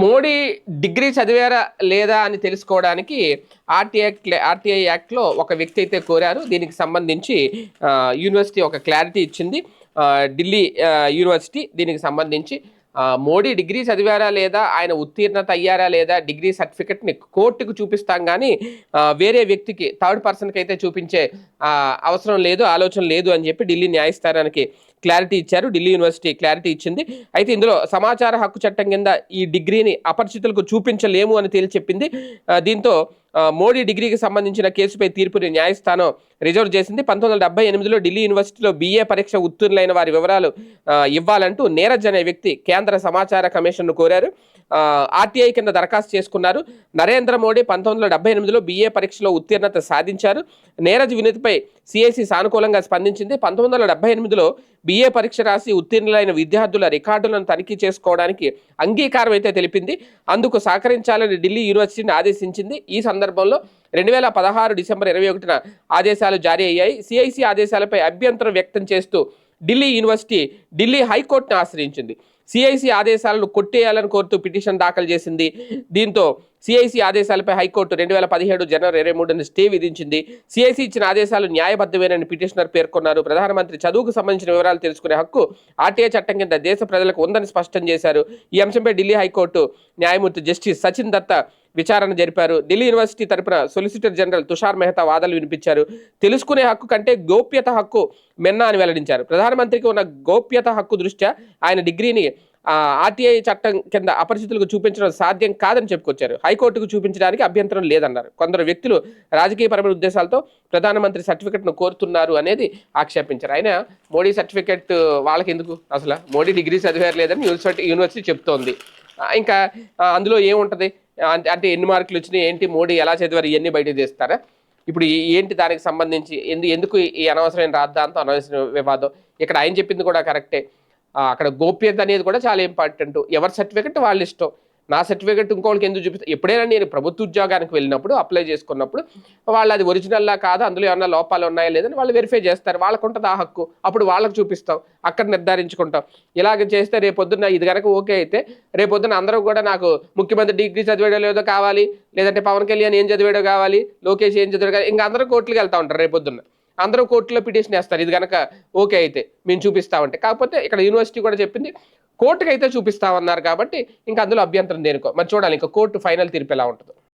Modi degree చదివారా లేదా అని తెలుసుకోవడానికి ఆర్టీఐ ఆర్టీఐ యాక్ట్లో ఒక వ్యక్తి అయితే కోరారు. దీనికి సంబంధించి యూనివర్సిటీ ఒక క్లారిటీ ఇచ్చింది. ఢిల్లీ యూనివర్సిటీ దీనికి సంబంధించి మోడీ డిగ్రీ చదివారా లేదా ఆయన ఉత్తీర్ణత అయ్యారా లేదా డిగ్రీ సర్టిఫికెట్ని కోర్టుకు చూపిస్తాం కానీ వేరే వ్యక్తికి థర్డ్ పర్సన్కి అయితే చూపించే అవసరం లేదు ఆలోచన లేదు అని చెప్పి ఢిల్లీ న్యాయస్థానానికి క్లారిటీ ఇచ్చారు ఢిల్లీ యూనివర్సిటీ క్లారిటీ ఇచ్చింది. అయితే ఇందులో సమాచార హక్కు చట్టం కింద ఈ డిగ్రీని అపరిచితులకు చూపించలేము అని తేల్చి చెప్పింది. దీంతో మోడీ డిగ్రీకి సంబంధించిన కేసుపై తీర్పుని న్యాయస్థానం రిజర్వ్ చేసింది. పంతొమ్మిది వందల డెబ్బై ఎనిమిదిలో ఢిల్లీ యూనివర్సిటీలో బీఏ పరీక్ష ఉత్తీర్ణులైన వారి వివరాలు ఇవ్వాలంటూ నీరజ్ అనే వ్యక్తి కేంద్ర సమాచార కమిషన్ను కోరారు. ఆర్టీఐ కింద దరఖాస్తు చేసుకున్నారు. నరేంద్ర మోడీ పంతొమ్మిది వందల డెబ్బై ఎనిమిదిలో బీఏ పరీక్షలో ఉత్తీర్ణత సాధించారు. నీరజ్ వినతిపై సిఐసి సానుకూలంగా స్పందించింది. పంతొమ్మిది వందల డెబ్బై ఎనిమిదిలో బీఏ పరీక్ష రాసి ఉత్తీర్ణులైన విద్యార్థుల రికార్డులను తనిఖీ చేసుకోవడానికి అంగీకారం అయితే తెలిపింది. అందుకు సహకరించాలని ఢిల్లీ యూనివర్సిటీని ఆదేశించింది. ఈ సందర్భంలో రెండు వేల పదహారు డిసెంబర్ ఇరవై ఒకటిన ఆదేశాలు జారీ అయ్యాయి. సిఐసి ఆదేశాలపై అభ్యంతరం వ్యక్తం చేస్తూ ఢిల్లీ యూనివర్సిటీ ఢిల్లీ హైకోర్టును ఆశ్రయించింది. సిఐసి ఆదేశాలను కొట్టేయాలని కోరుతూ పిటిషన్ దాఖలు చేసింది. దీంతో సిఐసి ఆదేశాలపై హైకోర్టు రెండు వేల పదిహేడు జనవరి ఇరవై మూడున స్టే విధించింది. సిఐసి ఇచ్చిన ఆదేశాలు న్యాయబద్ధమేనని పిటిషనర్ పేర్కొన్నారు. ప్రధానమంత్రి చదువుకు సంబంధించిన వివరాలు తెలుసుకునే హక్కు ఆర్టీఐ చట్టం కింద దేశ ప్రజలకు ఉందని స్పష్టం చేశారు. ఈ అంశంపై ఢిల్లీ హైకోర్టు న్యాయమూర్తి జస్టిస్ సచిన్ దత్తా విచారణ జరిపారు. ఢిల్లీ యూనివర్సిటీ తరపున సొలిసిటర్ జనరల్ తుషార్ మెహతా వాదనలు వినిపించారు. తెలుసుకునే హక్కు కంటే గోప్యత హక్కు మెన్నా అని వెల్లడించారు. ప్రధానమంత్రికి ఉన్న గోప్యత హక్కు దృష్ట్యా ఆయన డిగ్రీని ఆర్టీఐ చట్టం కింద అపరిచితులకు చూపించడం సాధ్యం కాదని చెప్పుకొచ్చారు. హైకోర్టుకు చూపించడానికి అభ్యంతరం లేదన్నారు. కొందరు వ్యక్తులు రాజకీయపరమైన ఉద్దేశాలతో ప్రధానమంత్రి సర్టిఫికెట్ను కోరుతున్నారు అనేది ఆక్షేపించారు. ఆయన మోడీ సర్టిఫికెట్ వాళ్ళకి ఎందుకు అసలు మోడీ డిగ్రీ చదివారు లేదని యూనివర్సిటీ యూనివర్సిటీ చెప్తోంది. ఇంకా అందులో ఏముంటది? అంటే అంటే ఎన్ని మార్కులు వచ్చినాయి? ఏంటి మోడీ ఎలా చదివారు? ఇవన్నీ బయటకు తీస్తారా? ఇప్పుడు ఏంటి దానికి సంబంధించి? ఎందు ఎందుకు ఈ అనవసరమైన రాద్దాంతో అనవసరమైన వివాదం? ఇక్కడ ఆయన చెప్పింది కూడా కరెక్టే. అక్కడ గోప్యత అనేది కూడా చాలా ఇంపార్టెంట్ ఎవరి సర్టిఫికెట్ వాళ్ళ ఇష్టం. నా సర్టిఫికెట్ ఇంకోళ్ళకి ఎందుకు చూపిస్తా? ఎప్పుడైనా నేను ప్రభుత్వ ఉద్యోగానికి వెళ్ళినప్పుడు అప్లై చేసుకున్నప్పుడు వాళ్ళు అది ఒరిజినల్లా కాదు అందులో ఏమన్నా లోపాలు ఉన్నాయా లేదని వాళ్ళు వెరిఫై చేస్తారు. వాళ్ళకు ఉంటుంది ఆ హక్కు. అప్పుడు వాళ్ళకి చూపిస్తాం. అక్కడ నిర్ధారించుకుంటాం. ఇలాగ చేస్తే రేపొద్దున ఇది కనుక ఓకే అయితే రేపొద్దున అందరూ కూడా నాకు ముఖ్యమంత్రి డిగ్రీ చదివేయడో లేదో కావాలి లేదంటే పవన్ కళ్యాణ్ ఏం చదివాడో కావాలి లోకేష్ ఏం చదివాడో కావాలి ఇంకా అందరూ కోర్టులకు వెళ్తా ఉంటారు రేపొద్దున్న. అందరూ కోర్టులో పిటిషన్ వేస్తారు. ఇది కనుక ఓకే అయితే మేము చూపిస్తామంటే. కాకపోతే ఇక్కడ యూనివర్సిటీ కూడా చెప్పింది కోర్టుకి అయితే చూపిస్తామన్నారు కాబట్టి ఇంకా అందులో అభ్యంతరం దేనికో. మరి చూడాలి ఇంకా కోర్టు ఫైనల్ తీర్పు ఎలా ఉంటుందో.